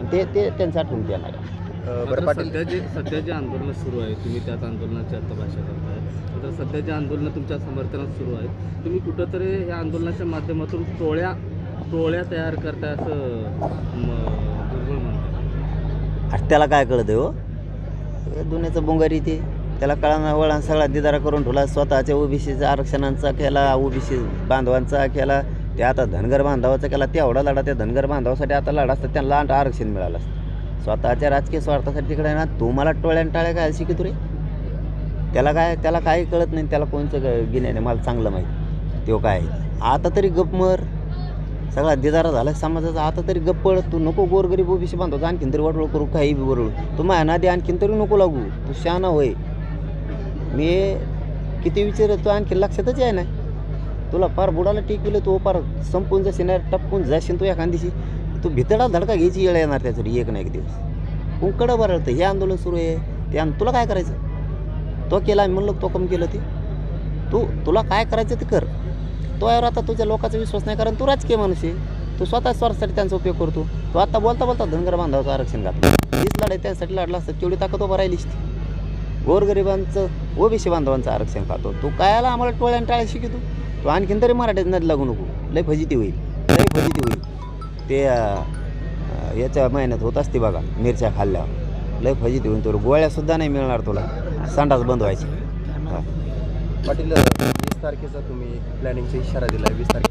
आणि ते ते त्यांचं आठवण येणार आहे अ, बरं पाटील. सध्या जे सध्या जे आंदोलन सुरू आहे तुम्ही त्याच आंदोलनाची आता भाषा करताय. तर सध्या जे आंदोलन तुमच्या समर्थनात सुरू आहे तुम्ही कुठंतरी ह्या आंदोलनाच्या माध्यमातून टोळ्या टोळ्या तयार करताय असं म, म्हणतात त्याला काय कळतं हो? हे दुनियाचं बोंगारी ते. त्याला कळाना वळण सगळा दिदारा करून ठेवला. स्वतःच्या ओबीसीचा आरक्षणांचा केला ओबीसी बांधवांचा केला. ते आता धनगर बांधवाचा केला तेवढा लढा त्या धनगर बांधवासाठी आता लढा असतं त्यांना लांड आरक्षण मिळालं असतं. स्वतःच्या राजकीय स्वार्थासाठी तिकडे ना तुम्हाला टोळ्यान टाळ्या काय शिकतो रे? त्याला काय त्याला काही कळत नाही त्याला कोणचं गिन्याने मला चांगलं माहीत तो काय आहे. आता तरी गप मर. सगळा दिदारा झाला समाजाचा आता तरी गप्प तू नको गोरगरीब ओबीसी बांधतो आणखीन तरी वाटोळ करू काही बी बरोळ तू माझ्या नादी आणखीन तरी नको लागू. तू शहाणा होय. मी किती विचार तू आणखी लक्षातच आहे ना तुला फार बुडाला टिकविलं तू पार संपून जाशील ना टपकून जाशील तू एखाद दिवशी. तू भितडा धडका घ्यायची येळ येणार त्यासाठी एक ना एक दिवस. कुंकडं बरळतं हे आंदोलन सुरू आहे. ते आणि तुला काय करायचं? तो केला आम्ही म्हणलं तो कम केलं ते. तू तुला काय करायचं ते कर. तो यावर आता तुझ्या लोकांचा विश्वास नाही कारण तू राजकीय माणूस आहे. तू स्वतः स्वार्थासाठी त्यांचा उपयोग करतो. तू आता बोलता बोलता धनगर बांधवाचं आरक्षण घातलं. तीच लढाई त्यासाठी लढला असतं तेवढी ताकद उभं राहिलीच ती. गोरगरिबांचं ओबीसी बांधवांचं आरक्षण खातो. तू कायला आम्हाला टोळ्यान टाळ्या शिकतो तो आणखीन तरी मराठीत नदी लागू नको. लय फजिती होईल. लय फजिती होईल. ते याच्या महिन्यात होत असते बघा मिरच्या खाल्ल्यावर. लय फजिती होईल. तुला गोळ्यासुद्धा नाही मिळणार तुला. संडास बंद व्हायचे. पाटील वीस तारखेचा तुम्ही प्लॅनिंगचा इशारा दिला वीस तारखे